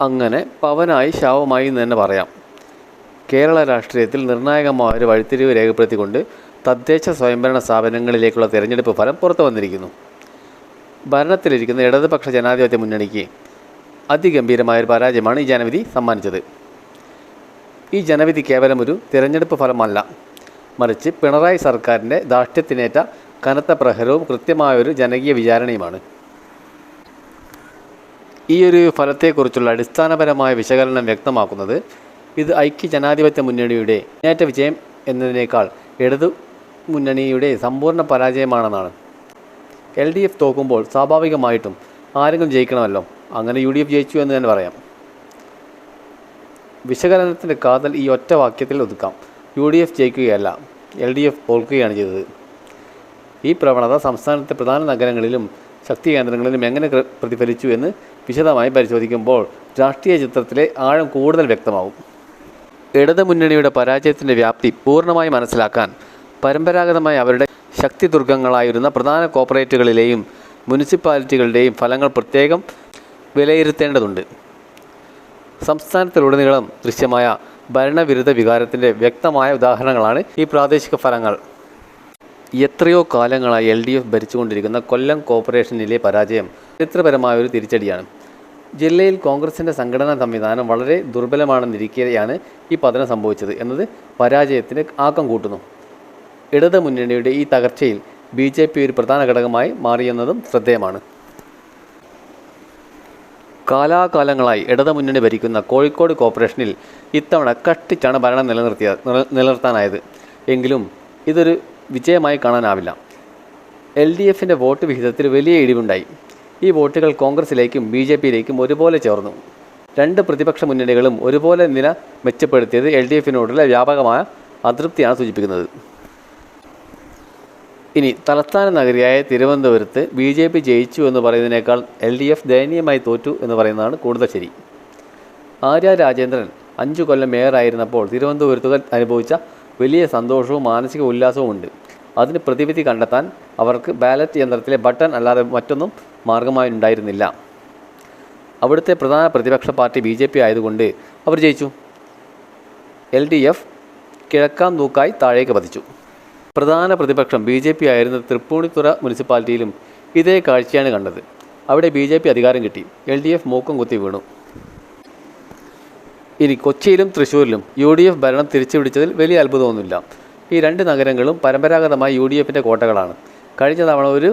അങ്ങനെ പവനായി ശാവമായി എന്ന് തന്നെ പറയാം. കേരള രാഷ്ട്രീയത്തിൽ നിർണായകമായ ഒരു വഴിത്തിരിവ് രേഖപ്പെടുത്തിക്കൊണ്ട് തദ്ദേശ സ്വയംഭരണ സ്ഥാപനങ്ങളിലേക്കുള്ള തിരഞ്ഞെടുപ്പ് ഫലം പുറത്തു വന്നിരിക്കുന്നു. ഭരണത്തിലിരിക്കുന്ന ഇടതുപക്ഷ ജനാധിപത്യ മുന്നണിക്ക് അതിഗംഭീരമായൊരു പരാജയമാണ് ഈ ജനവിധി സമ്മാനിച്ചത്. ഈ ജനവിധി കേവലം ഒരു തിരഞ്ഞെടുപ്പ് ഫലമല്ല. മറിച്ച് പിണറായി സർക്കാരിന്റെ ദാഷ്ട്യത്തിനേറ്റ കനത്ത പ്രഹരവും കൃത്യമായൊരു ജനകീയ വിചാരണയുമാണ്. ഈ ഒരു ഫലത്തെക്കുറിച്ചുള്ള അടിസ്ഥാനപരമായ വിശകലനം വ്യക്തമാക്കുന്നത് ഇത് ഐക്യ ജനാധിപത്യ മുന്നണിയുടെ മുന്നേറ്റ വിജയം എന്നതിനേക്കാൾ ഇടതു മുന്നണിയുടെ സമ്പൂർണ പരാജയമാണെന്നാണ്. എൽ ഡി എഫ് തോക്കുമ്പോൾ സ്വാഭാവികമായിട്ടും ആരെങ്കിലും ജയിക്കണമല്ലോ? അങ്ങനെ യു ഡി എഫ് ജയിച്ചു എന്ന് തന്നെ പറയാം. വിശകലനത്തിന്റെ കാതൽ ഈ ഒറ്റ വാക്യത്തിൽ ഒതുക്കാം. യു ഡി എഫ് ജയിക്കുകയല്ല എൽ ഡി എഫ് തോൽക്കുകയാണ് ചെയ്തത്. ഈ പ്രവണത സംസ്ഥാനത്തെ പ്രധാന നഗരങ്ങളിലും ശക്തി കേന്ദ്രങ്ങളിലും എങ്ങനെ പ്രതിഫലിച്ചു എന്ന് വിശദമായി പരിശോധിക്കുമ്പോൾ രാഷ്ട്രീയ ചിത്രത്തിലെ ആഴം കൂടുതൽ വ്യക്തമാവും ഇടതു മുന്നണിയുടെ പരാജയത്തിന്റെ വ്യാപ്തി പൂർണമായി മനസ്സിലാക്കാൻ പരമ്പരാഗതമായി അവരുടെ ശക്തി ദുർഗങ്ങളായിരുന്ന പ്രധാന കോർപ്പറേറ്റുകളിലെയും മുനിസിപ്പാലിറ്റികളുടെയും ഫലങ്ങൾ പ്രത്യേകം വിലയിരുത്തേണ്ടതുണ്ട്. സംസ്ഥാനത്തിലുടനീളം ദൃശ്യമായ ഭരണവിരുദ്ധ വികാരത്തിന്റെ വ്യക്തമായ ഉദാഹരണങ്ങളാണ് ഈ പ്രാദേശിക ഫലങ്ങൾ. എത്രയോ കാലങ്ങളായി എൽ ഡി എഫ് ഭരിച്ചുകൊണ്ടിരിക്കുന്ന കൊല്ലം കോർപ്പറേഷനിലെ പരാജയം ചരിത്രപരമായ ഒരു തിരിച്ചടിയാണ്. ജില്ലയിൽ കോൺഗ്രസിന്റെ സംഘടനാ സംവിധാനം വളരെ ദുർബലമാണെന്നിരിക്കെയാണ് ഈ പതനം സംഭവിച്ചത് എന്നത് പരാജയത്തിന് ആക്കം കൂട്ടുന്നു. ഇടത് മുന്നണിയുടെ ഈ തകർച്ചയിൽ ബി ജെ പി ഒരു പ്രധാന ഘടകമായി മാറിയെന്നതും ശ്രദ്ധേയമാണ്. കാലാകാലങ്ങളായി ഇടത് മുന്നണി ഭരിക്കുന്ന കോഴിക്കോട് കോർപ്പറേഷനിൽ ഇത്തവണ കഷ്ടിച്ചാണ് ഭരണം നിലനിർത്തിയ നില- നിലനിർത്താനായത്. എങ്കിലും ഇതൊരു വിജയമായി കാണാനാവില്ല. എൽ ഡി എഫിന്റെ വോട്ട് വിഹിതത്തിൽ വലിയ ഇടിവുണ്ടായി. ഈ വോട്ടുകൾ കോൺഗ്രസിലേക്കും ബി ജെ പിയിലേക്കും ഒരുപോലെ ചേർന്നു. രണ്ട് പ്രതിപക്ഷ മുന്നണികളും ഒരുപോലെ നില മെച്ചപ്പെടുത്തിയത് എൽ ഡി എഫിനോടുള്ള വ്യാപകമായ അതൃപ്തിയാണ് സൂചിപ്പിക്കുന്നത്. ഇനി തലസ്ഥാന നഗരിയായ തിരുവനന്തപുരത്ത് ബി ജെ പി ജയിച്ചു എന്ന് പറയുന്നതിനേക്കാൾ എൽ ഡി എഫ് ദയനീയമായി തോറ്റു എന്ന് പറയുന്നതാണ് കൂടുതൽ ശരി. ആര്യ രാജേന്ദ്രൻ അഞ്ചു കൊല്ലം മേയറായിരുന്നപ്പോൾ തിരുവനന്തപുരത്തുകൾ അനുഭവിച്ച വലിയ സന്തോഷവും മാനസിക ഉല്ലാസവും ഉണ്ട് അതിന് പ്രതിവിധി കണ്ടെത്താൻ അവർക്ക് ബാലറ്റ് യന്ത്രത്തിലെ ബട്ടൺ അല്ലാതെ മറ്റൊന്നും മാർഗമായി ഉണ്ടായിരുന്നില്ല അവിടുത്തെ പ്രധാന പ്രതിപക്ഷ പാർട്ടി ബി ജെ പി ആയതുകൊണ്ട് അവർ ജയിച്ചു. എൽ ഡി എഫ് കിഴക്കാം തൂക്കായി താഴേക്ക് പതിച്ചു. പ്രധാന പ്രതിപക്ഷം ബി ജെ പി ആയിരുന്ന തൃപ്പൂണിത്തുറ മുനിസിപ്പാലിറ്റിയിലും ഇതേ കാഴ്ചയാണ് കണ്ടത്. അവിടെ ബി ജെ പി അധികാരം കിട്ടി. എൽ ഡി എഫ് മൂക്കം കുത്തി വീണു. ഇനി കൊച്ചിയിലും തൃശ്ശൂരിലും യു ഡി എഫ് ഭരണം തിരിച്ചുപിടിച്ചതിൽ വലിയ അത്ഭുതമൊന്നുമില്ല. ഈ രണ്ട് നഗരങ്ങളും പരമ്പരാഗതമായി യു ഡി എഫിന്റെ കോട്ടകളാണ്. കഴിഞ്ഞ തവണ ഒരു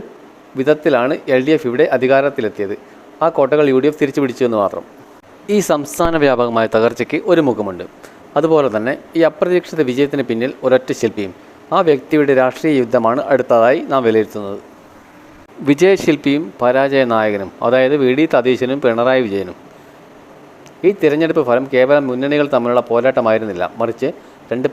വിധത്തിലാണ് എൽ ഡി എഫ് ഇവിടെ അധികാരത്തിലെത്തിയത്. ആ കോട്ടകൾ യു ഡി എഫ് തിരിച്ചു പിടിച്ചു എന്ന് മാത്രം. ഈ സംസ്ഥാന വ്യാപകമായ തകർച്ചയ്ക്ക് ഒരു മുഖമുണ്ട്. അതുപോലെ തന്നെ ഈ അപ്രതീക്ഷിത വിജയത്തിന് പിന്നിൽ ഒരൊറ്റ ശില്പിയും. ആ വ്യക്തിയുടെ രാഷ്ട്രീയ യുദ്ധമാണ് അടുത്തതായി നാം വിലയിരുത്തുന്നത്. വിജയശില്പിയും പരാജയ നായകനും അതായത് വി ഡി തദീശനും പിണറായി വിജയനും. ഈ തിരഞ്ഞെടുപ്പ് ഫലം കേവലം മുന്നണികൾ തമ്മിലുള്ള പോരാട്ടമായിരുന്നില്ല. മറിച്ച് രണ്ട്